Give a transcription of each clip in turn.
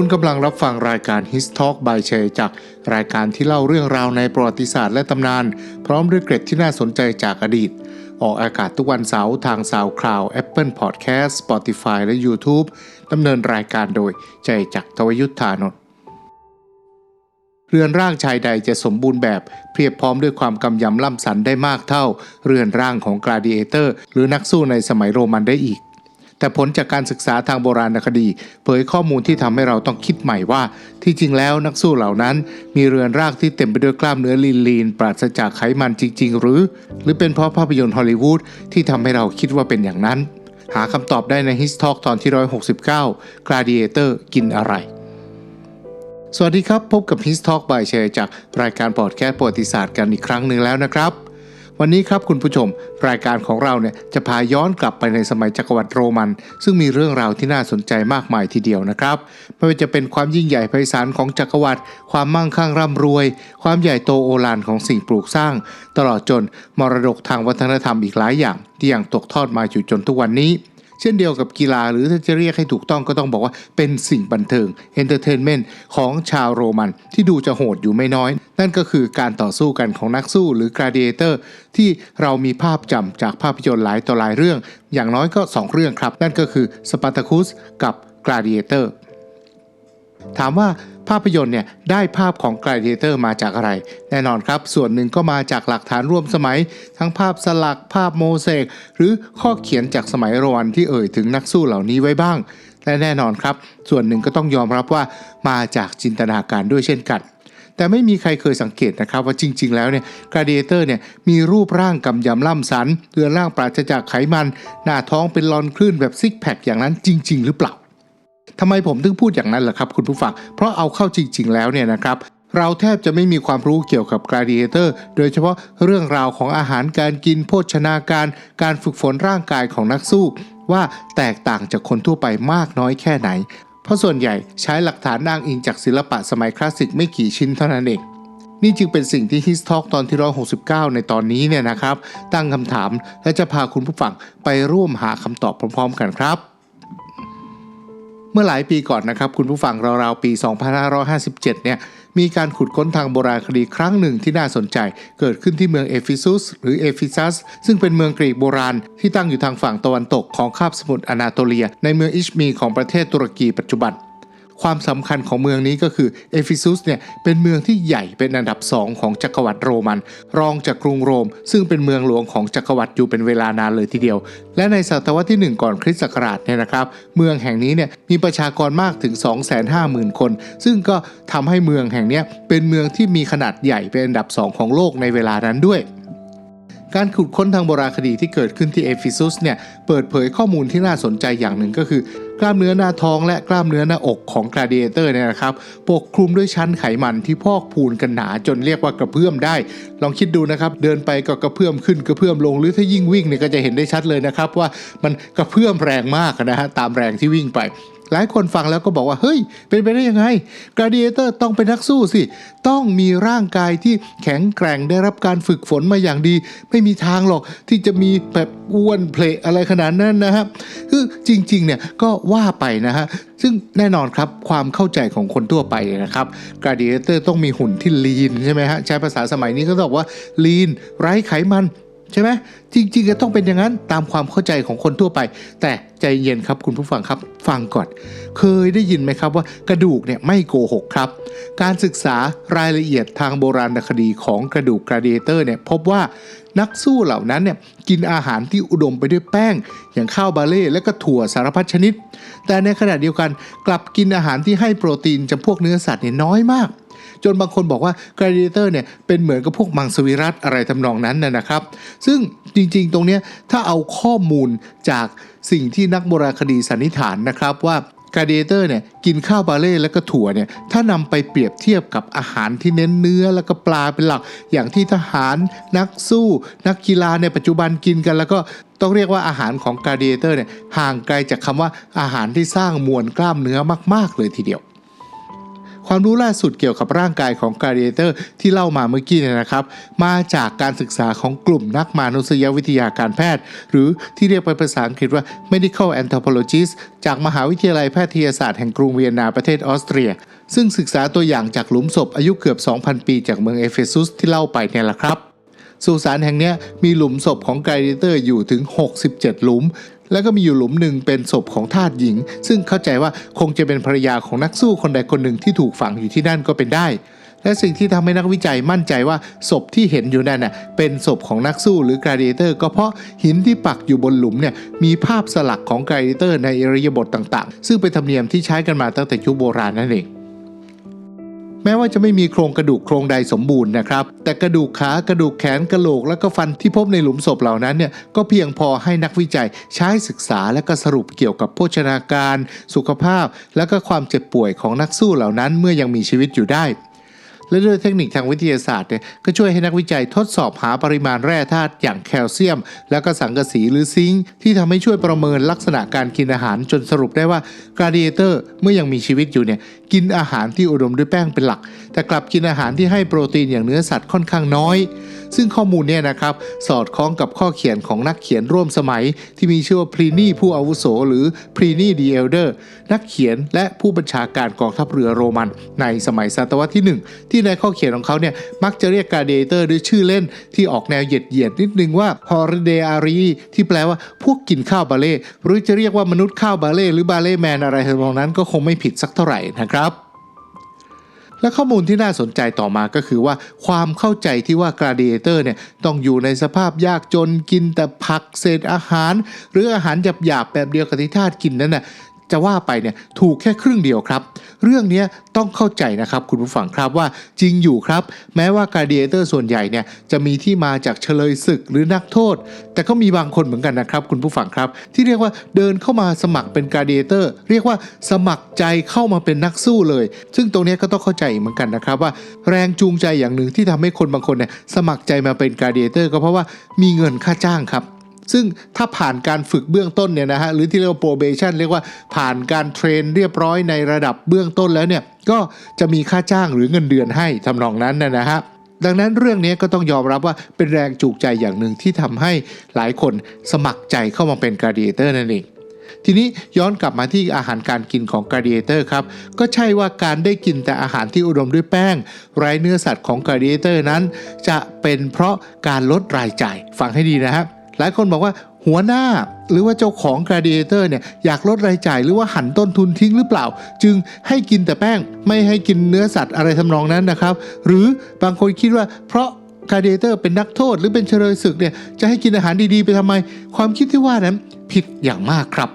คุณกำลังรับฟังรายการ His Talk by เชยจากรายการที่เล่าเรื่องราวในประวัติศาสตร์และตำนาน พร้อมด้วยเกร็ดที่น่าสนใจจากอดีต ออกอากาศทุกวันเสาร์ทาง SoundCloud Apple Podcast Spotify และ YouTube ดำเนินรายการโดยใจจักทวยุทธานนท์เรือนร่างชายใดจะสมบูรณ์แบบเพียบพร้อมด้วยความกำยำล่ำสันได้มากเท่า เรือนร่างของกลาดิเอเตอร์ หรือนักสู้ในสมัยโรมันได้อีก แต่ผลจากการศึกษาทางโบราณคดี เผยข้อมูลที่ทำให้เราต้องคิดใหม่ว่า ที่จริงแล้วนักสู้เหล่านั้น มีเรือนรางที่เต็มไปด้วยกล้ามเนื้อลีนลีนๆปราศจากไขมันจริง ๆ หรือ หรือเป็นเพราะภาพยนตร์ฮอลลีวูดที่ทำให้เราคิดว่าเป็นอย่างนั้น หาคำตอบได้ใน His Talk ตอนที่ 169 Gladiator กินอะไรสวัสดีครับ พบกับ His Talk by เชยจากรายการพอดแคสต์ประวัติศาสตร์กันอีกครั้งหนึ่งแล้วนะครับ วันนี้ครับคุณผู้ชม รายการของเราเนี่ยจะพาย้อนกลับไปในสมัยจักรวรรดิโรมัน ซึ่งมีเรื่องราวที่น่าสนใจมากมายทีเดียวนะครับไม่ว่าจะเป็นความยิ่งใหญ่ไพศาลของจักรวรรดิความมั่งคั่งร่ำรวย ความใหญ่โตโอฬารของสิ่งปลูกสร้าง ตลอดจนมรดกทางวัฒนธรรมอีกหลายอย่าง ที่ยังตกทอดมาอยู่จนทุกวันนี้ เช่นเดียวกับกีฬาหรือถ้าจะเรียกให้ถูกต้องก็ต้องบอกว่าเป็นสิ่งบันเทิงเอนเตอร์เทนเมนต์ของชาวโรมันที่ดูจะโหดอยู่ไม่น้อย นั่นก็คือการต่อสู้กันของนักสู้หรือกราดิเอเตอร์ที่เรามีภาพจำจากภาพยนตร์หลายต่อหลายเรื่อง อย่างน้อยก็ 2 เรื่องครับ นั่นก็คือสปาร์ตาคุสกับกราดิเอเตอร์ ถามว่าภาพยนตร์เนี่ยได้ภาพของ Gladiator มาจากอะไร แน่นอนครับ ส่วนหนึ่งก็มาจากหลักฐานร่วมสมัย ทั้งภาพสลักภาพโมเสกหรือข้อเขียนจากสมัยโรมันที่เอ่ยถึงนักสู้เหล่านี้ไว้บ้าง และแน่นอนครับ ส่วนหนึ่งก็ต้องยอมรับว่ามาจากจินตนาการด้วยเช่นกันแต่ไม่มีใครเคยสังเกตนะครับว่าจริง ๆ แล้วเนี่ยกราดิเอเตอร์เนี่ยมีรูปร่างกำยำล่ำสันเรือนร่างปราศจากไขมัน หน้าท้องเป็นลอนคลื่นแบบซิกแพคอย่างนั้นจริง ๆ หรือเปล่า ทำไมผมถึงพูดอย่างนั้นล่ะครับคุณผู้ฟัง เพราะเอาเข้าจริง ๆ แล้วเนี่ยนะครับเราแทบจะไม่มีความรู้เกี่ยวกับ gladiator โดยเฉพาะเรื่องราวของอาหารการกินโภชนาการ การฝึกฝนร่างกายของนักสู้ ว่าแตกต่างจากคนทั่วไปมากน้อยแค่ไหน เพราะส่วนใหญ่ใช้หลักฐานอ้างอิงจากศิลปะสมัยคลาสสิกไม่กี่ชิ้นเท่านั้นเองนี่จึงเป็นสิ่งที่ His Talk ตอนที่ 169 ในตอนนี้เนี่ยนะครับ ตั้งคำถามและจะพาคุณผู้ฟังไปร่วมหาคำตอบพร้อม ๆ กันครับ เมื่อหลายปีก่อนนะครับ คุณผู้ฟังราวๆปี 2557 เนี่ยมีการขุดค้นทางโบราณคดีครั้งหนึ่งที่น่าสนใจ เกิดขึ้นที่เมืองเอฟิซุสหรือเอฟิซัส ซึ่งเป็นเมืองกรีกโบราณที่ตั้งอยู่ทางฝั่งตะวันตกของคาบสมุทรอนาโตเลีย ในเมืองอิชมีของประเทศตุรกีปัจจุบัน ความสำคัญของเมืองนี้ก็คือเอฟิซุสเนี่ยเป็นเมืองที่ใหญ่เป็นอันดับสองของจักรวรรดิโรมัน รองจากกรุงโรม ซึ่งเป็นเมืองหลวงของจักรวรรดิอยู่เป็นเวลานานเลยทีเดียว และในศตวรรษที่ 1 ก่อนคริสต์ศักราชเนี่ยนะครับ เมืองแห่งนี้เนี่ยมีประชากรมากถึง 250,000 คน ซึ่งก็ทำให้เมืองแห่งนี้เป็นเมืองที่มีขนาดใหญ่เป็นอันดับสองของโลกในเวลานั้นด้วยการขุดค้นทางโบราณคดีที่เกิดขึ้นที่เอฟิซุสเนี่ยเปิดเผยข้อมูลที่น่าสนใจอย่างหนึ่งก็คือ กล้ามเนื้อหน้าท้องและกล้ามเนื้อหน้าอกของกลา d เ a เตอร์เนี่ยนะครับปกคลุมด้วยชั้นไขมันที่พอกพูนกันหนาจนเรียกว่ากระเพื่อมได้ ลองคิดดูนะครับ เดินไปก็กระเพื่อมขึ้นกระเพื่อมลงหรือถ้ายิ่งวิ่งเนี่ยก็จะเห็นได้ชัดเลยนะครับว่ามันกระเพื่อมแรงมากนะฮะตามแรงที่วิ่งไป หลายคนฟังแล้วก็บอกว่า เฮ้ย เป็นไปได้ยังไงก l าดิเอเตอร์ต้องเป็นนักสู้สิ ต้องมีร่างกายที่แข็งแกร่งได้รับการฝึกฝนมาอย่างดี ไม่มีทางหรอกที่จะมีแบบอ้วนเพลอะไรขนาดนั้นนะครับคือจริงๆเนี่ยก็ว่าไปนะฮะซึ่งแน่นอนครับความเข้าใจของคนทั่วไปนะครับก l าดิเอเตอร์ต้องมีหุ่นที่ลีนใช่ไหมฮะใช้ภาษาสมัยนี้ก็ต้องบอกว่าลีนไร้ไขมัน ใช่ไหมจริงๆก็ต้องเป็นอย่างนั้นตามความเข้าใจของคนทั่วไป แต่ใจเย็นครับคุณผู้ฟังครับฟังก่อน เคยได้ยินไหมครับว่ากระดูกเนี่ยไม่โกหกครับ การศึกษารายละเอียดทางโบราณคดีของกระดูกกราดิเอเตอร์เนี่ยพบว่านักสู้เหล่านั้นเนี่ยกินอาหารที่อุดมไปด้วยแป้ง อย่างข้าวบาเล่และก็ถั่วสารพัดชนิด แต่ในขณะเดียวกันกลับกินอาหารที่ให้โปรตีนจำพวกเนื้อสัตว์เนี่ยน้อยมาก จนบางคนบอกว่า Gladiator เนี่ยเป็นเหมือนกับพวกมังสวิรัตอะไรทำนองนั้นนะนะครับ ซึ่งจริงๆ ตรงนี้ถ้าเอาข้อมูลจากสิ่งที่นักโบราณคดีสันนิษฐานนะครับว่า Gladiator เนี่ยกินข้าวบาเล่และก็ถั่วเนี่ยถ้านำไปเปรียบเทียบกับอาหารที่เน้นเนื้อแล้วก็ปลาเป็นหลัก อย่างที่ทหารนักสู้ นักกีฬาในปัจจุบันกินกัน แล้วก็ต้องเรียกว่าอาหารของ Gladiator เนี่ยห่างไกลจากคำว่าอาหารที่สร้างมวลกล้ามเนื้อมาก ๆ เลยทีเดียว ความรู้ล่าสุดเกี่ยวกับร่างกายของ Gladiator ที่เล่ามาเมื่อกี้เนี่ยนะครับ มาจากการศึกษาของกลุ่มนักมานุษยวิทยาการแพทย์ หรือที่เรียกเป็นภาษาอังกฤษว่า medical anthropologist จากมหาวิทยาลัยแพทยศาสตร์แห่งกรุงเวียนนาประเทศออสเตรีย ซึ่งศึกษาตัวอย่างจากหลุมศพอายุเกือบ 2,000 ปี จากเมืองเอเฟซุสที่เล่าไปเนี่ยแหละครับสุสานแห่งนี้มีหลุมศพของไกรเตอร์อยู่ถึง 67 หลุม แล้วก็มีอยู่หลุมหนึ่งเป็นศพของทาสหญิง ซึ่งเข้าใจว่าคงจะเป็นภรรยาของนักสู้คนใดคนหนึ่งที่ถูกฝังอยู่ที่นั่นก็เป็นได้ และสิ่งที่ทำให้นักวิจัยมั่นใจว่าศพที่เห็นอยู่นั่นน่ะเป็นศพของนักสู้หรือกราดิเตอร์ ก็เพราะหินที่ปักอยู่บนหลุมเนี่ยมีภาพสลักของกราดิเตอร์ในอิริยาบถต่างๆ ซึ่งเป็นธรรมเนียมที่ใช้กันมาตั้งแต่ยุคโบราณนั่นเอง ม้ว่าจะไม่มีโครงกระดูกโครงใดสมบูรณ์นะครับ แต่กระดูกขากระดูกแขนกระโหลก และก็ฟันที่พบในหลุมศพเหล่านั้นเนี่ยก็เพียงพอให้นักวิจัยใช้ศึกษาและก็สรุปเกี่ยวกับโภชนาการ สุขภาพ และก็ความเจ็บป่วยของนักสู้เหล่านั้นเมื่อยังมีชีวิตอยู่ได้ และด้วยเทคนิคทางวิทยาศาสตร์เนี่ยก็ช่วยให้นักวิจัยทดสอบหาปริมาณแร่ธาตุอย่างแคลเซียม แล้วก็สังกะสีหรือซิงค์ที่ทำให้ช่วยประเมินลักษณะการกินอาหารจนสรุปได้ว่ากราดิเอเตอร์เมื่อยังมีชีวิตอยู่เนี่ยกินอาหารที่อุดมด้วยแป้งเป็นหลัก แต่กลับกินอาหารที่ให้โปรตีนอย่างเนื้อสัตว์ค่อนข้างน้อย ซึ่งข้อมูลเนี่ยนะครับสอดคล้องกับข้อเขียนของนักเขียนร่วมสมัย ที่มีชื่อว่าพรีนีผู้อาวุโส หรือพรีนีดีเอลเดอร์นักเขียนและผู้บัญชาการกองทัพเรือโรมัน ในสมัยศตวรรษที่ 1 ที่ในข้อเขียนของเขาเนี่ยมักจะเรียกกาเดเตอร์ด้วยชื่อเล่นที่ออกแนวเหยียดเหยียดนิดนึงว่าฮอร์เดอารีที่แปลว่าพวกกินข้าวบาเล่หรือจะเรียกว่ามนุษย์ข้าวบาเล่หรือบาเล่แมนอะไรทำนองนั้นก็คงไม่ผิดสักเท่าไหร่นะครับ และข้อมูลที่น่าสนใจต่อมาก็คือว่าความเข้าใจที่ว่ากราดิเอเตอร์เนี่ยต้องอยู่ในสภาพยากจนกินแต่ผักเศษอาหาร หรืออาหารหยาบๆแบบเดียวกับที่ทาสกินนั้นน่ะ จะว่าไปเนี่ยถูกแค่ครึ่งเดียวครับ เรื่องนี้ต้องเข้าใจนะครับคุณผู้ฟังครับว่าจริงอยู่ครับ แม้ว่ากราดิเอเตอร์ส่วนใหญ่เนี่ยจะมีที่มาจากเฉลยศึกหรือนักโทษ แต่ก็มีบางคนเหมือนกันนะครับ คุณผู้ฟังครับ ที่เรียกว่าเดินเข้ามาสมัครเป็นกราดิเอเตอร์เรียกว่าสมัครใจเข้ามาเป็นนักสู้เลย ซึ่งตรงนี้ก็ต้องเข้าใจเหมือนกันนะครับว่าแรงจูงใจอย่างหนึ่งที่ทำให้คนบางคนเนี่ยสมัครใจมาเป็นกราดิเอเตอร์ก็เพราะว่ามีเงินค่าจ้างครับ ซึ่งถ้าผ่านการฝึกเบื้องต้นเนี่ยนะฮะหรือที่เรียกว่า probation เรียกว่าผ่านการเทรนเรียบร้อยในระดับเบื้องต้นแล้วเนี่ยก็จะมีค่าจ้างหรือเงินเดือนให้ทำนองนั้นนะนะฮะดังนั้นเรื่องนี้ก็ต้องยอมรับว่าเป็นแรงจูงใจอย่างหนึ่งที่ทำให้หลายคนสมัครใจเข้ามาเป็น gladiator นั่นเองทีนี้ย้อนกลับมาที่อาหารการกินของ gladiator ครับ ก็ใช่ว่าการได้กินแต่อาหารที่อุดมด้วยแป้ง ไร้เนื้อสัตว์ของ gladiator นั้น จะเป็นเพราะการลดรายจ่าย ฟังให้ดีนะครับ หลายคนบอกว่าหัวหน้าหรือว่าเจ้าของแครดิเอเตอร์เนี่ยอยากลดรายจ่ายหรือว่าหันต้นทุนทิ้งหรือเปล่า จึงให้กินแต่แป้งไม่ให้กินเนื้อสัตว์อะไรทำนองนั้นนะครับ หรือบางคนคิดว่าเพราะกาเดเตอร์เป็นนักโทษหรือเป็นเชลยศึกเนี่ยจะให้กินอาหารดีๆไปทำไม ความคิดที่ว่านั้นผิดอย่างมากครับ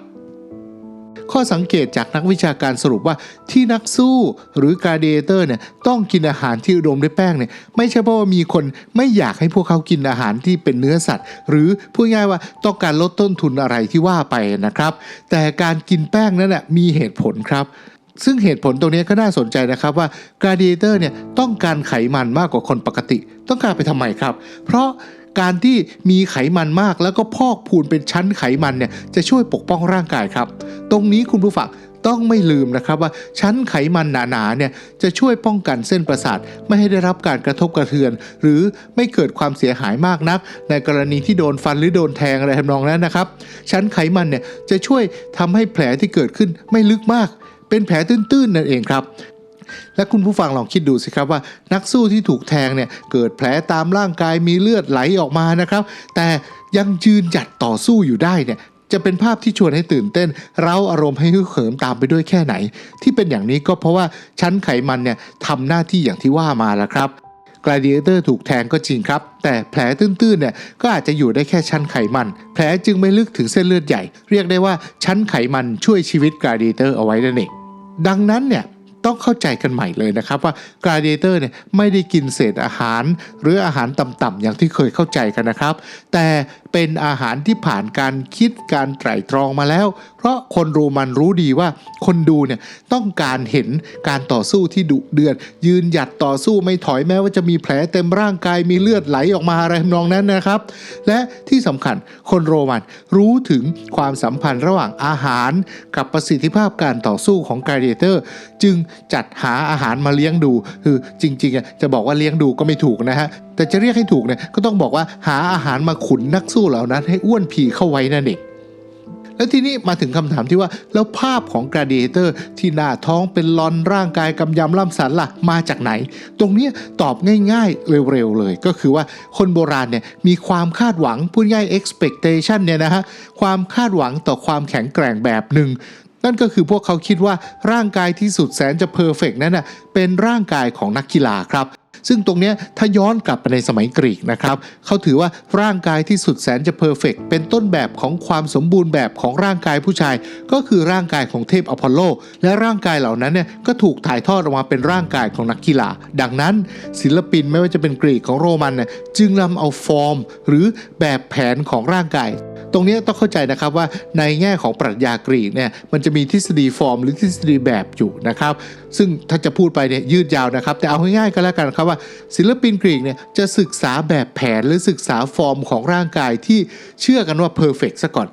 ข้อสังเกตจากนักวิชาการสรุปว่าที่นักสู้หรือการเดเตอร์เนี่ยต้องกินอาหารที่อุดมด้วยแป้งเนี่ยไม่ใช่เพราะว่ามีคนไม่อยากให้พวกเขากินอาหารที่เป็นเนื้อสัตว์ หรือพูดง่ายว่าต้องการลดต้นทุนอะไรที่ว่าไปนะครับ แต่การกินแป้งนั้นน่ะมีเหตุผลครับซึ่งเหตุผลตรงนี้ก็น่าสนใจนะครับว่า gladiator เนี่ยต้องการไขมันมากกว่าคนปกติ ต้องการไปทำไมครับ เพราะ การที่มีไขมันมากแล้วก็พอกพูนเป็นชั้นไขมันเนี่ยจะช่วยปกป้องร่างกายครับ ตรงนี้คุณผู้ฟังต้องไม่ลืมนะครับว่าชั้นไขมันหนาๆเนี่ยจะช่วยป้องกันเส้นประสาท ไม่ให้ได้รับการกระทบกระเทือน หรือไม่เกิดความเสียหายมากนัก ในกรณีที่โดนฟันหรือโดนแทงอะไรทำนองนั้นนะครับ ชั้นไขมันเนี่ยจะช่วยทำให้แผลที่เกิดขึ้นไม่ลึกมาก เป็นแผลตื้นๆนั่นเองครับ และคุณผู้ฟังลองคิดดูสิครับว่า นักสู้ที่ถูกแทงเนี่ยเกิดแผลตามร่างกายมีเลือดไหลออกมานะครับ แต่ยังยืนหยัดต่อสู้อยู่ได้เนี่ยจะเป็นภาพที่ชวนให้ตื่นเต้น เราอารมณ์ให้ฮึกเหิมตามไปด้วยแค่ไหน ที่เป็นอย่างนี้ก็เพราะว่าชั้นไขมันเนี่ยทำหน้าที่อย่างที่ว่ามาแล้วครับกลาดิเอเตอร์ถูกแทงก็จริงครับ แต่แผลตื้นๆเนี่ยก็อาจจะอยู่ได้แค่ชั้นไขมัน แผลจึงไม่ลึกถึงเส้นเลือดใหญ่ เรียกได้ว่าชั้นไขมันช่วยชีวิตกลาดิเอเตอร์เอาไว้นั่นเองดังนั้นเนี่ย ต้องเข้าใจกันใหม่เลยนะครับว่ากราเดเตอร์เนี่ยไม่ได้กินเศษอาหาร หรืออาหารต่ำๆอย่างที่เคยเข้าใจกันนะครับ แต่ เป็นอาหารที่ผ่านการคิดการไตร่ตรองมาแล้ว เพราะคนโรมันรู้ดีว่าคนดูเนี่ยต้องการเห็นการต่อสู้ที่ดุเดือด ยืนหยัดต่อสู้ไม่ถอยแม้ว่าจะมีแผลเต็มร่างกายมีเลือดไหลออกมาอะไรทำนองนั้นนะครับ และที่สำคัญคนโรมันรู้ถึงความสัมพันธ์ระหว่างอาหาร กับประสิทธิภาพการต่อสู้ของก l เ d เตอร์ จึงจัดหาอาหารมาเลี้ยงดูคือจริงๆจะบอกว่าเลี้ยงดูก็ไม่ถูกนะฮะแต่จะเรียกให้ถูกเนี่ยก็ต้องบอกว่าหาอาหารมาขุนนักสู้เหล่านั้น ให้อ้วนผีเข้าไว้นั่นเองแล้วทีนี้มาถึงคำถามที่ว่าแล้วภาพของก l เ d เตอร์ที่หน้าท้องเป็นลอนร่างกายกำยำล่ำสันล่ะมาจากไหน ตรงนี้ตอบง่ายๆ เร็วๆเลย ก็คือว่าคนโบราณเนี่ยมีความคาดหวังพูดง่าย expectation เนี่ยนะฮะความคาดหวังต่อความแข็งแกร่งแบบหนึ่งนั่นก็คือพวกเขาคิดว่าร่างกายที่สุดแสนจะเพอร์เฟกนั้นน่ะเป็นร่างกายของนักกีฬาครับ ซึ่งตรงนี้ถ้าย้อนกลับไปในสมัยกรีกนะครับเขาถือว่าร่างกายที่สุดแสนจะเพอร์เฟกเป็นต้นแบบของความสมบูรณ์แบบของร่างกายผู้ชาย ก็คือร่างกายของเทพอพอลโล และร่างกายเหล่านั้นเนี่ยก็ถูกถ่ายทอดออกมาเป็นร่างกายของนักกีฬา ดังนั้นศิลปินไม่ว่าจะเป็นกรีกของโรมันเนี่ยจึงนำเอาฟอร์ม หรือแบบแผนของร่างกาย ตรงนี้ต้องเข้าใจนะครับว่าในแง่ของปรัชญากรีกเนี่ยมันจะมีทฤษฎีฟอร์ม หรือทฤษฎีแบบอยู่นะครับ ซึ่งถ้าจะพูดไปเนี่ยยืดยาวนะครับ แต่เอาง่ายๆก็แล้วกันครับว่า ศิลปินกรีกเนี่ยจะศึกษาแบบแผนหรือศึกษาฟอร์มของร่างกายที่เชื่อกันว่าเพอร์เฟกซะก่อน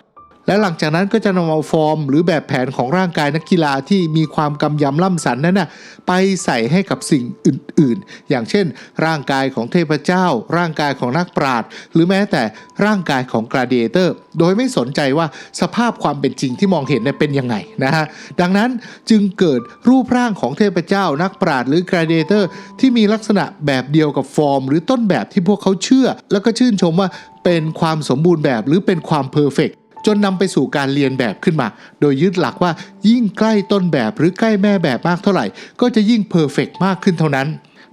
และหลังจากนั้นก็จะนำเอาฟอร์ม หรือแบบแผนของร่างกายนักกีฬาที่มีความกำยำล่ำสันนั้นน่ะไปใส่ให้กับสิ่งอื่นๆ อย่างเช่น ร่างกายของเทพเจ้า ร่างกายของนักปราชญ์หรือแม้แต่ร่างกายของกราดิเอเตอร์ โดยไม่สนใจว่าสภาพความเป็นจริงที่มองเห็นเนี่ยเป็นยังไงนะฮะดังนั้นจึงเกิดรูปร่างของเทพเจ้า นักปราชญ์หรือกราดิเอเตอร์ ที่มีลักษณะแบบเดียวกับฟอร์ม หรือต้นแบบที่พวกเขาเชื่อ แล้วก็ชื่นชมว่าเป็นความสมบูรณ์แบบหรือเป็นความเพอร์เฟก จนนำไปสู่การเรียนแบบขึ้นมา โดยยึดหลักว่ายิ่งใกล้ต้นแบบหรือใกล้แม่แบบมากเท่าไหร่ ก็จะยิ่งเพอร์เฟกมากขึ้นเท่านั้น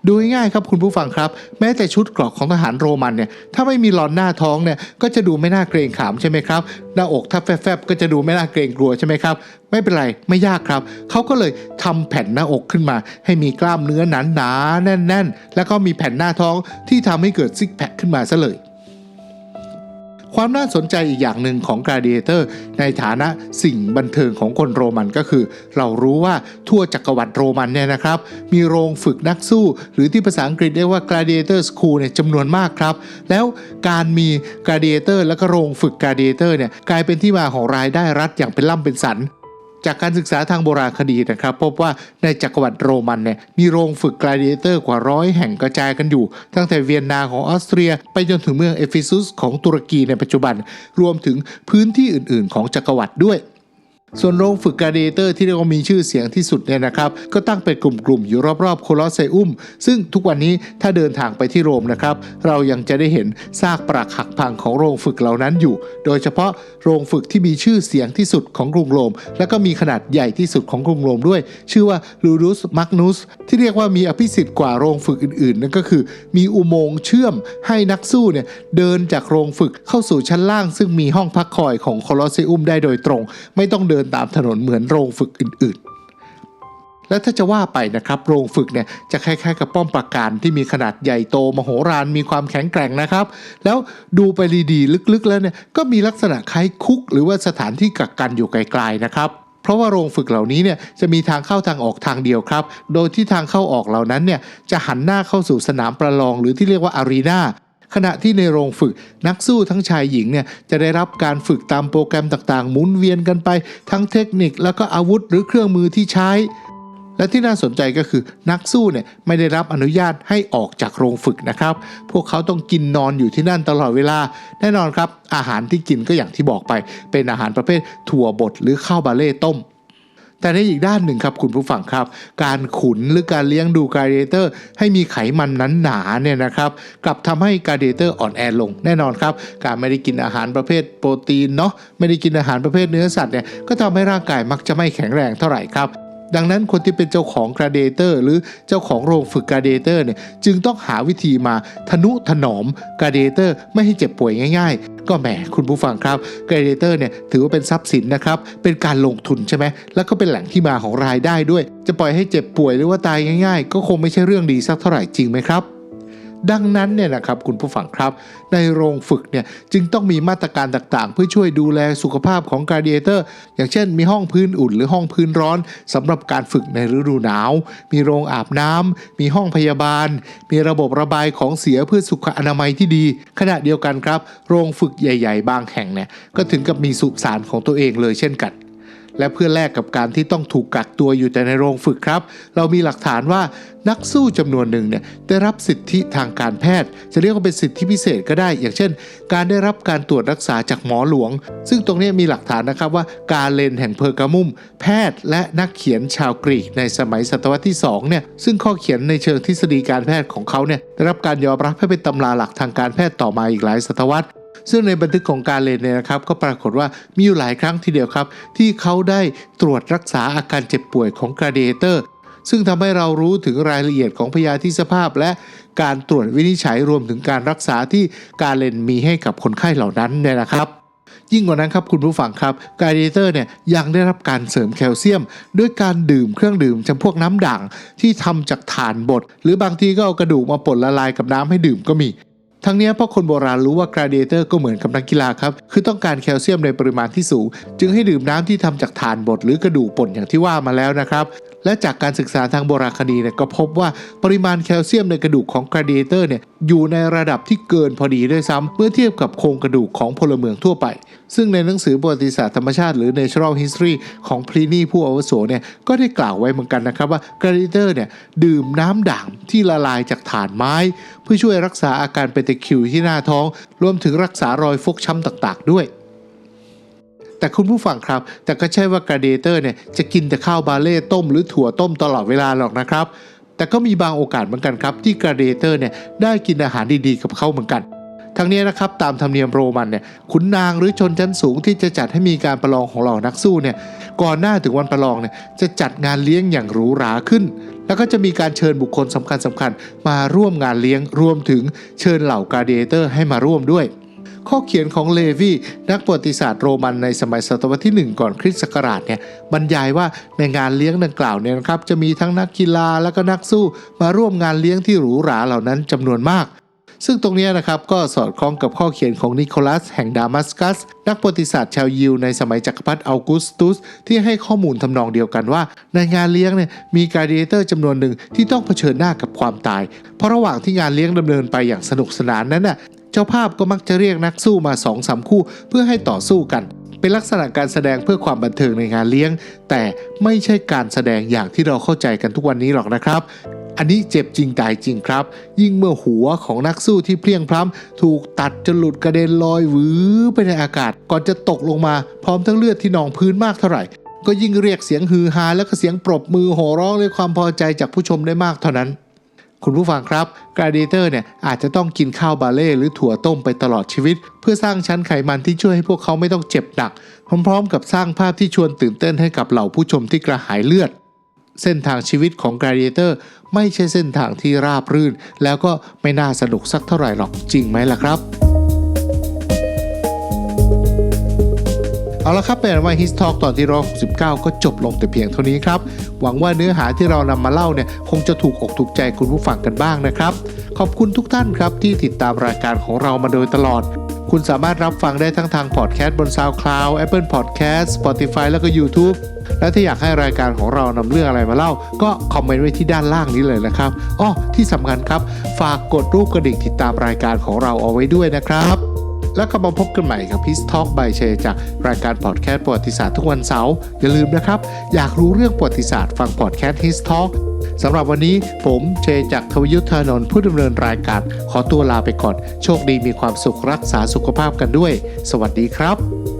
ดูง่ายๆครับคุณผู้ฟังครับ แม้แต่ชุดเกรอกของทหารโรมันเนี่ยถ้าไม่มีหลอนหน้าท้องเนี่ยก็จะดูไม่น่าเกรงขามใช่ไหมครับ หน้าอกถ้าแฟบๆก็จะดูไม่น่าเกรงกลัวใช่ไหมครับ ไม่เป็นไรไม่ยากครับ เขาก็เลยทำแผ่นหน้าอกขึ้นมา ให้มีกล้ามเนื้อหนาๆแน่น ๆ แล้วก็มีแผ่นหน้าท้องที่ทำให้เกิดซิกแพคขึ้นมาซะเลย ความน่าสนใจอีกอย่างหนึ่งของ Gladiator ในฐานะสิ่งบันเทิงของคนโรมันก็คือ เรารู้ว่าทั่วจักรวรรดิโรมันเนี่ยนะครับ มีโรงฝึกนักสู้ หรือที่ภาษาอังกฤษเรียกว่า Gladiator School เนี่ยจำนวนมากครับ แล้วการมี Gladiator และก็โรงฝึก Gladiator เนี่ยกลายเป็นที่มาของรายได้รัฐอย่างเป็นล่ำเป็นสัน จากการศึกษาทางโบราณคดีนะครับ พบว่าในจักรวรรดิโรมันเนี่ยมีโรงฝึกกลาเดเตอร์กว่าร้อยแห่งกระจายกันอยู่ ตั้งแต่เวียนนาของออสเตรีย ไปจนถึงเมืองเอฟิซุสของตุรกีในปัจจุบัน รวมถึงพื้นที่อื่น ๆ ของจักรวรรดิด้วย ส่วนโรงฝึกกา d เ a เตอร์ที่เรียกว่ามีชื่อเสียงที่สุดเนี่ยนะครับ ก็ตั้งเป็นกลุ่มๆอยู่รอบๆโคลอสเซอุม ซึ่งทุกวันนี้ถ้าเดินทางไปที่โรมนะครับ เรายังจะได้เห็นซากปรักหักพังของโรงฝึกเหล่านั้นอยู่ โดยเฉพาะโรงฝึกที่มีชื่อเสียงที่สุดของกรุงโรม และก็มีขนาดใหญ่ที่สุดของกรุงโรมด้วย ชื่อว่าลูรุสมักนุสที่เรียกว่ามีอภิสิทธิ์กว่าโรงฝึกอื่นๆ นั่นก็คือ มีอุโมงค์เชื่อมให้นักสู้เนี่ยเดินจากโรงฝึกเข้าสู่ชั้นล่าง ซึ่งมีห้องพักคอยของโคลอสเซอุมได้โดยตรง ไม่ต้องเดินตามถนนเหมือนโรงฝึกอื่นๆ และถ้าจะว่าไปนะครับโรงฝึกเนี่ยจะคล้ายๆกับป้อมปราการที่มีขนาดใหญ่โตมโหฬารมีความแข็งแกร่งนะครับ แล้วดูไปดีๆลึกๆแล้วเนี่ยก็มีลักษณะคล้ายคุก หรือว่าสถานที่กักกันอยู่ไกลๆนะครับเพราะว่าโรงฝึกเหล่านี้เนี่ยจะมีทางเข้าทางออกทางเดียวครับ โดยที่ทางเข้าออกเหล่านั้นเนี่ยจะหันหน้าเข้าสู่สนามประลองหรือที่เรียกว่าอารีนา ขณะที่ในโรงฝึกนักสู้ทั้งชายหญิงเนี่ยจะได้รับการฝึกตามโปรแกรมต่างๆ หมุนเวียนกันไป ทั้งเทคนิคแล้วก็อาวุธหรือเครื่องมือที่ใช้ และที่น่าสนใจก็คือนักสู้เนี่ยไม่ได้รับอนุญาตให้ออกจากโรงฝึกนะครับ พวกเขาต้องกินนอนอยู่ที่นั่นตลอดเวลา แน่นอนครับ อาหารที่กินก็อย่างที่บอกไป เป็นอาหารประเภทถั่วบดหรือข้าวบาเล่ต้ม แต่ในอีกด้านหนึ่งครับคุณผู้ฟังครับ การขุนหรือการเลี้ยงดูการเดเตอร์ให้มีไขมันนั้นหนาเนี่ยนะครับกลับทำให้การเดเตอร์อ่อนแอลงแน่นอนครับ การไม่ได้กินอาหารประเภทโปรตีนเนาะไม่ได้กินอาหารประเภทเนื้อสัตว์เนี่ยก็ทำให้ร่างกายมักจะไม่แข็งแรงเท่าไหร่ครับ ดังนั้นคนที่เป็นเจ้าของกราเดเตอร์หรือเจ้าของโรงฝึกกราเดเตอร์เนี่ยจึงต้องหาวิธีมาทนุถนอมกราเดเตอร์ไม่ให้เจ็บป่วยง่าย ๆ ก็แหมคุณผู้ฟังครับกราเดเตอร์เนี่ยถือว่าเป็นทรัพย์สินนะครับเป็นการลงทุนใช่ไหมแล้วก็เป็นแหล่งที่มาของรายได้ด้วย จะปล่อยให้เจ็บป่วยหรือว่าตายง่าย ๆ ก็คงไม่ใช่เรื่องดีสักเท่าไหร่จริงไหมครับ ดังนั้นเนี่ยนะครับคุณผู้ฟังครับ ในโรงฝึกเนี่ยจึงต้องมีมาตรการต่างๆ เพื่อช่วยดูแลสุขภาพของการเดียเตอร์ อย่างเช่น มีห้องพื้นอุ่นหรือห้องพื้นร้อนสำหรับการฝึกในฤดูหนาว มีโรงอาบน้ำมีห้องพยาบาล มีระบบระบายของเสียเพื่อสุขอนามัยที่ดี ขณะเดียวกันครับ โรงฝึกใหญ่ ๆ บางแห่งเนี่ยก็ถึงกับมีสุสานของตัวเองเลยเช่นกัน และเพื่อแลกกับการที่ต้องถูกกักตัวอยู่แต่ในโรงฝึกครับ เรามีหลักฐานว่านักสู้จำนวนหนึ่งเนี่ยได้รับสิทธิทางการแพทย์ จะเรียกว่าเป็นสิทธิพิเศษก็ได้ อย่างเช่น การได้รับการตรวจรักษาจากหมอหลวง ซึ่งตรงนี้มีหลักฐานนะครับว่า การเลนแห่งเพอร์กามุม แพทย์และนักเขียนชาวกรีกในสมัยศตวรรษที่2เนี่ยซึ่งข้อเขียนในเชิงทฤษฎีการแพทย์ของเขาเนี่ยได้รับการยอมรับให้เป็นตำราหลักทางการแพทย์ต่อมาอีกหลายศตวรรษ ซึ่งในบันทึกของการเลนเนี่ยนะครับ ก็ปรากฏว่ามีอยู่หลายครั้งทีเดียวครับ ที่เขาได้ตรวจรักษาอาการเจ็บป่วยของกราเดเตอร์ซึ่งทำให้เรารู้ถึงรายละเอียดของพยาธิสภาพ และการตรวจวินิจฉัยรวมถึงการรักษาที่การเลนมีให้กับคนไข้เหล่านั้นเนี่ยนะครับยิ่งกว่านั้นครับคุณผู้ฟังครับกาเดเตอร์เนี่ยยังได้รับการเสริมแคลเซียม ด้วยการดื่มเครื่องดื่มจำพวกน้ำด่างที่ทำจากถ่านบดหรือบางทีก็เอากระดูกมาป่นละลายกับน้ำให้ดื่มก็มี ทั้งนี้เพราะคนโบราณรู้ว่ากราเดเตอร์ก็เหมือนกับนักกีฬาครับ คือต้องการแคลเซียมในปริมาณที่สูง จึงให้ดื่มน้ำที่ทำจากถ่านบดหรือกระดูกป่นอย่างที่ว่ามาแล้วนะครับ และจากการศึกษาทางโบราณคดีเนี่ยก็พบว่าปริมาณแคลเซียมในกระดูกของกราเดเตอร์เนี่ยอยู่ในระดับที่เกินพอดีด้วยซ้ำเมื่อเทียบกับโครงกระดูกของพลเมืองทั่วไป ซึ่งในหนังสือประวัติศาสตร์ธรรมชาติหรือ Natural History ของพลีนีผู้อาวุโสเนี่ยก็ได้กล่าวไว้เหมือนกันนะครับว่ากราเดเตอร์เนี่ยดื่มน้ำด่างที่ละลายจากถ่านไม้ เพื่อช่วยรักษาอาการเป็นตะคิวที่หน้าท้อง รวมถึงรักษารอยฟกช้ำต่าง ๆ ด้วย แต่คุณผู้ฟังครับ แต่ก็ใช่ว่ากราเดเตอร์เนี่ยจะกินแต่ข้าวบาเล่ต้มหรือถั่วต้มตลอดเวลาหรอกนะครับ แต่ก็มีบางโอกาสเหมือนกันครับ ที่กราเดเตอร์เนี่ยได้กินอาหารดีๆกับเขาเหมือนกันทั้งนี้นะครับตามธรรมเนียมโรมันเนี่ยขุนนางหรือชนชั้นสูงที่จะจัดให้มีการประลองของเหล่านักสู้เนี่ยก่อนหน้าถึงวันประลองเนี่ยจะจัดงานเลี้ยงอย่างหรูหราขึ้น แล้วก็จะมีการเชิญบุคคลสำคัญสคัญๆมาร่วมงานเลี้ยงรวมถึงเชิญเหล่ากราเดเตอร์ให้มาร่วมด้วย ข้อเขียนของเลวีนักประวัติศาสตร์โรมันในสมัยศตวรรษที่ 1 ก่อนคริสต์ศักราชเนี่ยบรรยายว่าในงานเลี้ยงดังกล่าวเนี่ยนะครับจะมีทั้งนักกีฬาและก็นักสู้ มาร่วมงานเลี้ยงที่หรูหราเหล่านั้นจำนวนมากซึ่งตรงนี้นะครับก็สอดคล้องกับข้อเขียนของนิโคลัสแห่งดามัสกัส นักประวัติศาสตร์ชาวยิวในสมัยจักรพรรดิออกุสตุส ที่ให้ข้อมูลทำนองเดียวกันว่า ในงานเลี้ยงเนี่ยมีกาเดเตอร์จำนวนหนึ่งที่ต้องเผชิญหน้ากับความตาย เพราะระหว่างที่งานเลี้ยงดำเนินไปอย่างสนุกสนานนั้นน่ะ เจ้าภาพก็มักจะเรียกนักสู้มา2องสามคู่เพื่อให้ต่อสู้กัน เป็นลักษณะการแสดงเพื่อความบันเทิงในงานเลี้ยง แต่ไม่ใช่การแสดงอย่างที่เราเข้าใจกันทุกวันนี้หรอกนะครับอันนี้เจ็บจริงตายจริงครับ ยิ่งเมื่อหัวของนักสู้ที่เพลียงพล้ำถูกตัดจนหลุดกระเด็นลอยวื้อไปในอากาศ ก่อนจะตกลงมาพร้อมทั้งเลือดที่นองพื้นมากเท่าไหร่ ก็ยิ่งเรียกเสียงฮือฮาและก็เสียงปรบมือโห่ร้องด้วยความพอใจจากผู้ชมได้มากเท่านั้น คุณผู้ฟังครับกราเดเตอร์เนี่ยอาจจะต้องกินข้าวบาเล่หรือถั่วต้มไปตลอดชีวิต เพื่อสร้างชั้นไขมันที่ช่วยให้พวกเขาไม่ต้องเจ็บหนัก พร้อมๆ กับสร้างภาพที่ชวนตื่นเต้นให้กับเหล่าผู้ชมที่กระหายเลือด เส้นทางชีวิตของกราเดเตอร์ไม่ใช่เส้นทางที่ราบรื่น แล้วก็ไม่น่าสนุกสักเท่าไหร่หรอกจริงไหมล่ะครับ เอาละครับเป็นอันว่า His Talk ตอนที่169 ก็จบลงแต่เพียงเท่านี้ครับ หวังว่าเนื้อหาที่เรานำมาเล่าเนี่ยคงจะถูกอกถูกใจคุณผู้ฟังกันบ้างนะครับ ขอบคุณทุกท่านครับที่ติดตามรายการของเรามาโดยตลอด คุณสามารถรับฟังได้ทั้งทางพอดแคสต์บน SoundCloud Apple Podcast Spotify แล้วก็ YouTube และถ้าอยากให้รายการของเรานำเรื่องอะไรมาเล่า ก็คอมเมนต์ไว้ที่ด้านล่างนี้เลยนะครับอ้อที่สำคัญครับ ฝากกดรูปกระดิ่งติดตามรายการของเราเอาไว้ด้วยนะครับ แล้วก็มาพบกันใหม่กับพิสทอกใบเชจากรายการพอดแคสต์ประวัติศาสตร์ทุกวันเสาร์อย่าลืมนะครับ อยากรู้เรื่องประวัติศาสตร์ฟังพอดแคสต์ฮิสทอกสำหรับวันนี้ผมเชจากทวยุทธานนท์ผู้ดำเนินรายการ ขอตัวลาไปก่อน โชคดีมีความสุขรักษาสุขภาพกันด้วย สวัสดีครับ